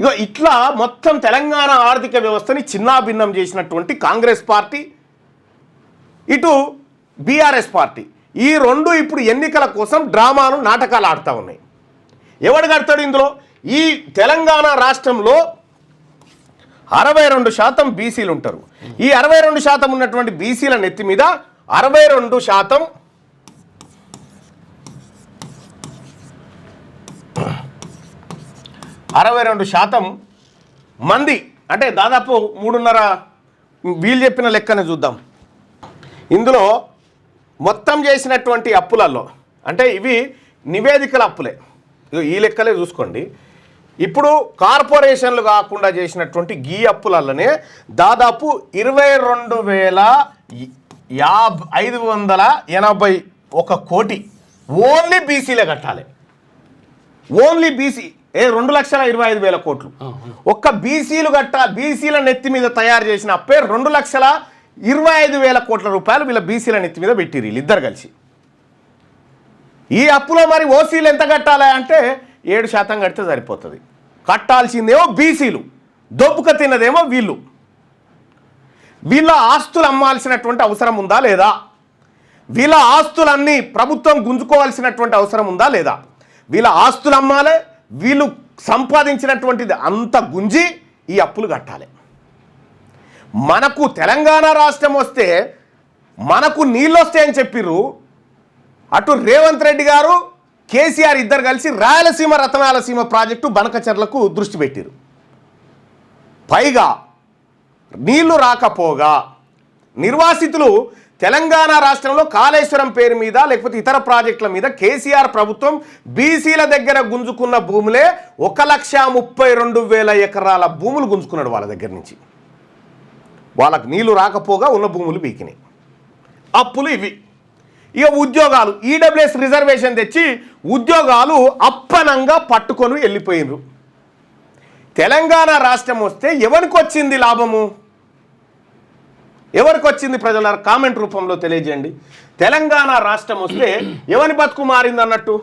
ఇగో ఇట్లా మొత్తం తెలంగాణ ఆర్థిక వ్యవస్థని చిన్నాభిన్నం చేసినటువంటి కాంగ్రెస్ పార్టీ ఇటు బీఆర్ఎస్ పార్టీ. ఈ రెండు ఇప్పుడు ఎన్నికల కోసం డ్రామాను నాటకాలు ఆడుతూ ఉన్నాయి. ఎవడు కడతాడు ఇందులో? ఈ తెలంగాణ రాష్ట్రంలో అరవై రెండు శాతం బీసీలు ఉంటారు. ఈ అరవై రెండు శాతం ఉన్నటువంటి బీసీల నెత్తి మీద అరవై రెండు శాతం అరవై రెండు శాతం మంది అంటే దాదాపు మూడున్నర వీళ్ళు చెప్పిన లెక్కనే చూద్దాం. ఇందులో మొత్తం చేసినటువంటి అప్పులలో అంటే ఇవి నివేదికల అప్పులే. ఈ లెక్కలే చూసుకోండి. ఇప్పుడు కార్పొరేషన్లు కాకుండా చేసినటువంటి గీ అప్పులలోనే దాదాపు ఇరవై రెండు వేల యాభై ఐదు వందల ఎనభై ఒక కోటి ఓన్లీ బీసీలే కట్టాలి. ఓన్లీ బీసీ ఏ రెండు లక్షల ఇరవై ఐదు వేల కోట్లు. ఒక్క బీసీలు గట్ట బీసీల నెత్తి మీద తయారు చేసిన అప్పే రెండు లక్షల ఇరవై ఐదు వేల కోట్ల రూపాయలు వీళ్ళ బీసీల నెత్తి మీద పెట్టిరు వీళ్ళిద్దరు కలిసి. ఈ అప్పులో మరి ఓసీలు ఎంత కట్టాలి అంటే ఏడు శాతం కడితే సరిపోతుంది. కట్టాల్సిందేమో బీసీలు. దొబ్బుక తిన్నదేమో వీళ్ళు. వీళ్ళ ఆస్తులు అమ్మాల్సినటువంటి అవసరం ఉందా లేదా? వీళ్ళ ఆస్తులన్నీ ప్రభుత్వం గుంజుకోవాల్సినటువంటి అవసరం ఉందా లేదా? వీళ్ళ ఆస్తులు అమ్మాలి వీళ్ళు సంపాదించినటువంటిది అంత గుంజి ఈ అప్పులు కట్టాలి. మనకు తెలంగాణ రాష్ట్రం వస్తే మనకు నీళ్ళు వస్తాయని చెప్పిర్రు. అటు రేవంత్ రెడ్డి గారు కేసీఆర్ ఇద్దరు కలిసి రాయలసీమ రతనాలసీమ ప్రాజెక్టు బనకచర్లకు దృష్టి పెట్టిరు పైగా నీళ్ళు రాకపోగా నిర్వాసితులు తెలంగాణ రాష్ట్రంలో కాళేశ్వరం పేరు మీద లేకపోతే ఇతర ప్రాజెక్టుల మీద కేసీఆర్ ప్రభుత్వం బీసీల దగ్గర గుంజుకున్న భూములే ఒక లక్ష ముప్పై రెండు వేల ఎకరాల భూములు గుంజుకున్నాడు వాళ్ళ దగ్గర నుంచి. వాళ్ళకు నీళ్ళు రాకపోగా ఉన్న భూములు బీకినాయి. అప్పులు ఇవి. ఇక ఉద్యోగాలు ఈడబ్ల్యూఎస్ రిజర్వేషన్ తెచ్చి ఉద్యోగాలు అప్పనంగా పట్టుకొని వెళ్ళిపోయినరు తెలంగాణ రాష్ట్రం వస్తే ఎవరికి వచ్చింది లాభము? ఎవరికి వచ్చింది ప్రజల కామెంట్ రూపంలో తెలియజేయండి. తెలంగాణ రాష్ట్రం వస్తే ఎవరి బతుకు మారింది అన్నట్టు